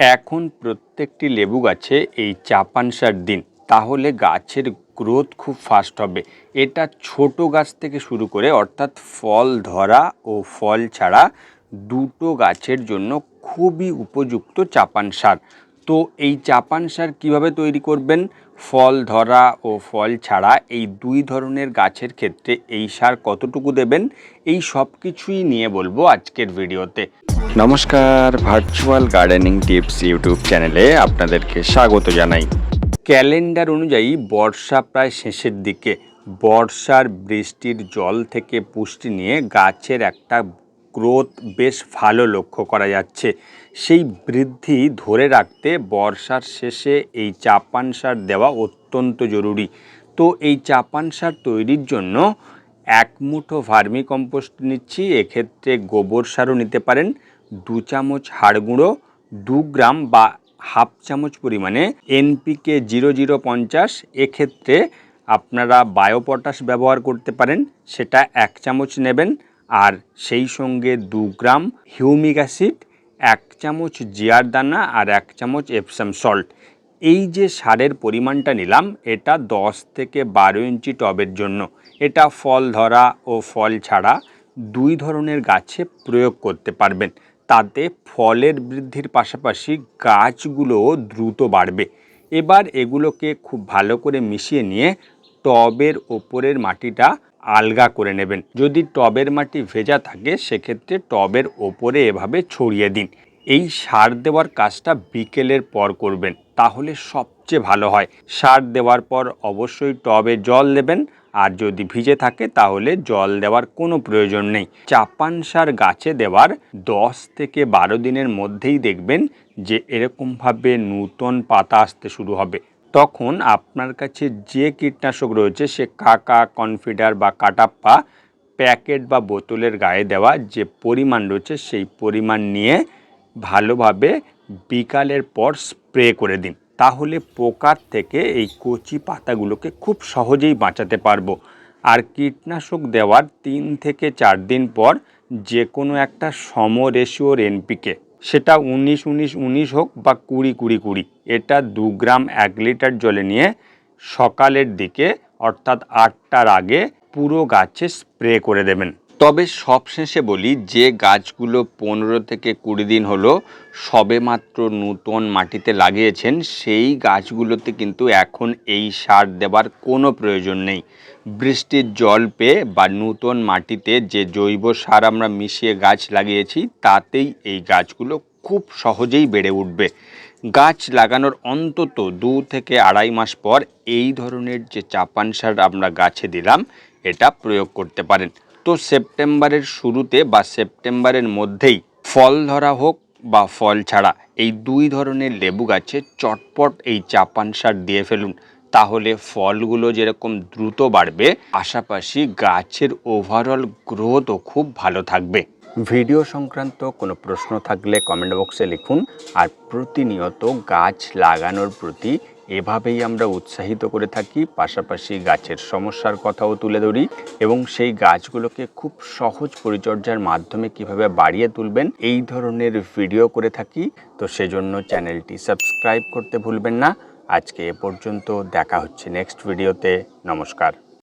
এখন প্রত্যেকটি লেবু গাছে এই চাপান সার দিন, তাহলে গাছের গ্রোথ খুব ফাস্ট হবে। এটা ছোট গাছ থেকে শুরু করে, অর্থাৎ ফল ধরা ও ফল ছাড়া দুটো গাছের জন্য খুবই উপযুক্ত চাপান সার। তো এই চাপান সার কীভাবে তৈরি করবেন? ফল ধরা ও ফল ছাড়া এই দুই ধরনের গাছের ক্ষেত্রে এই সার কতটুকু দেবেন? এই সব কিছুই নিয়ে বলব আজকের ভিডিওতে। নমস্কার ভার্চুয়াল গার্ডেনিং টিপস ইউটিউব চ্যানেলে আপনাদেরকে স্বাগত জানাই। ক্যালেন্ডার অনুযায়ী বর্ষা প্রায় শেষের দিকে। বর্ষার বৃষ্টির জল থেকে পুষ্টি নিয়ে গাছের একটা গ্রোথ বেশ ভালো লক্ষ্য করা যাচ্ছে। সেই বৃদ্ধি ধরে রাখতে বর্ষার শেষে এই চাপান সার দেওয়া অত্যন্ত জরুরি। তো এই চাপান সার তৈরির জন্য এক মুঠো ভার্মি কম্পোস্ট নিচ্ছি, এক্ষেত্রে গোবর সারও নিতে পারেন। দু চামচ হাড় গুঁড়ো দু গ্রাম বা হাফ চামচ পরিমাণে এনপিকে জিরো জিরো পঞ্চাশ। এক্ষেত্রে আপনারা বায়োপটাশ ব্যবহার করতে পারেন, সেটা এক চামচ নেবেন। আর সেই সঙ্গে দু গ্রাম হিউমিক অ্যাসিড, এক চামচ জিয়ার দানা আর এক চামচ এপসাম সল্ট। এই যে সারের পরিমাণটা নিলাম, এটা দশ থেকে বারো ইঞ্চি টবের জন্য। এটা ফল ধরা ও ফল ছাড়া দুই ধরনের গাছে প্রয়োগ করতে পারবেন। তাতে ফলের বৃদ্ধির পাশাপাশি গাছগুলোও দ্রুত বাড়বে। এবার এগুলোকে খুব ভালো করে মিশিয়ে নিয়ে টবের ওপরের মাটিটা আলগা করে নেবেন। যদি টবের মাটি ভেজা থাকে, সেক্ষেত্রে টবের ওপরে এভাবে ছড়িয়ে দিন। এই সার দেওয়ার কাজটা বিকেলের পর করবেন, তাহলে সবচেয়ে ভালো হয়। সার দেওয়ার পর অবশ্যই টবে জল দেবেন আর যদি ভিজে থাকে তাহলে জল দেওয়ার কোনো প্রয়োজন নেই। চাপান সার গাছে দেওয়ার দশ থেকে বারো দিনের মধ্যেই দেখবেন যে এরকমভাবে নূতন পাতা আসতে শুরু হবে। তখন আপনার কাছে যে কীটনাশক রয়েছে সে কাকা, কনফিডার বা কাটাপ্পা, প্যাকেট বা বোতলের গায়ে দেওয়া যে পরিমাণ রয়েছে সেই পরিমাণ নিয়ে ভালোভাবে বিকালের পর স্প্রে করে দিন। তাহলে পোকার থেকে এই কচি পাতাগুলোকে খুব সহজেই বাঁচাতে পারব। আর কীটনাশক দেওয়ার তিন থেকে চার দিন পর যে কোনো একটা সম রেশিওর এনপিকে সেটা উনিশ উনিশ উনিশ হোক বা কুড়ি কুড়ি কুড়ি, এটা দু গ্রাম এক লিটার জলে নিয়ে সকালের দিকে অর্থাৎ আটটার আগে পুরো গাছে স্প্রে করে দেবেন। তবে সবশেষে বলি, যে গাছগুলো পনেরো থেকে কুড়ি দিন হলো সবে মাত্র নূতন মাটিতে লাগিয়েছেন, সেই গাছগুলোতে কিন্তু এখন এই সার দেবার কোনো প্রয়োজন নেই। বৃষ্টির জল পেয়ে বা নূতন মাটিতে যে জৈব সার আমরা মিশিয়ে গাছ লাগিয়েছি, তাতেই এই গাছগুলো খুব সহজেই বেড়ে উঠবে। গাছ লাগানোর অন্তত দু থেকে আড়াই মাস পর এই ধরনের যে চাপান সার আমরা গাছে দিলাম, এটা প্রয়োগ করতে পারেন। সেপ্টেম্বরের শুরুতে বা সেপ্টেম্বরের মধ্যেই ফল ধরা হোক বা ফল ছাড়া, এই দুই ধরনের লেবু গাছে চটপট এই চাপান সার দিয়ে ফেলুন। তাহলে ফলগুলো যেরকম দ্রুত বাড়বে, পাশাপাশি গাছের ওভারঅল গ্রোথও খুব ভালো থাকবে। ভিডিও সংক্রান্ত কোনো প্রশ্ন থাকলে কমেন্ট বক্সে লিখুন। আর প্রতিনিয়ত গাছ লাগানোর প্রতি এভাবেই আমরা উৎসাহিত করে থাকি, পাশাপাশি গাছের সমস্যার কথাও তুলে ধরি এবং সেই গাছগুলোকে খুব সহজ পরিচর্যার মাধ্যমে কীভাবে বাড়িয়ে তুলবেন, এই ধরনের ভিডিও করে থাকি। তো সেজন্য চ্যানেলটি সাবস্ক্রাইব করতে ভুলবেন না। আজকে এ পর্যন্ত দেখা হচ্ছে নেক্সট ভিডিওতে। নমস্কার।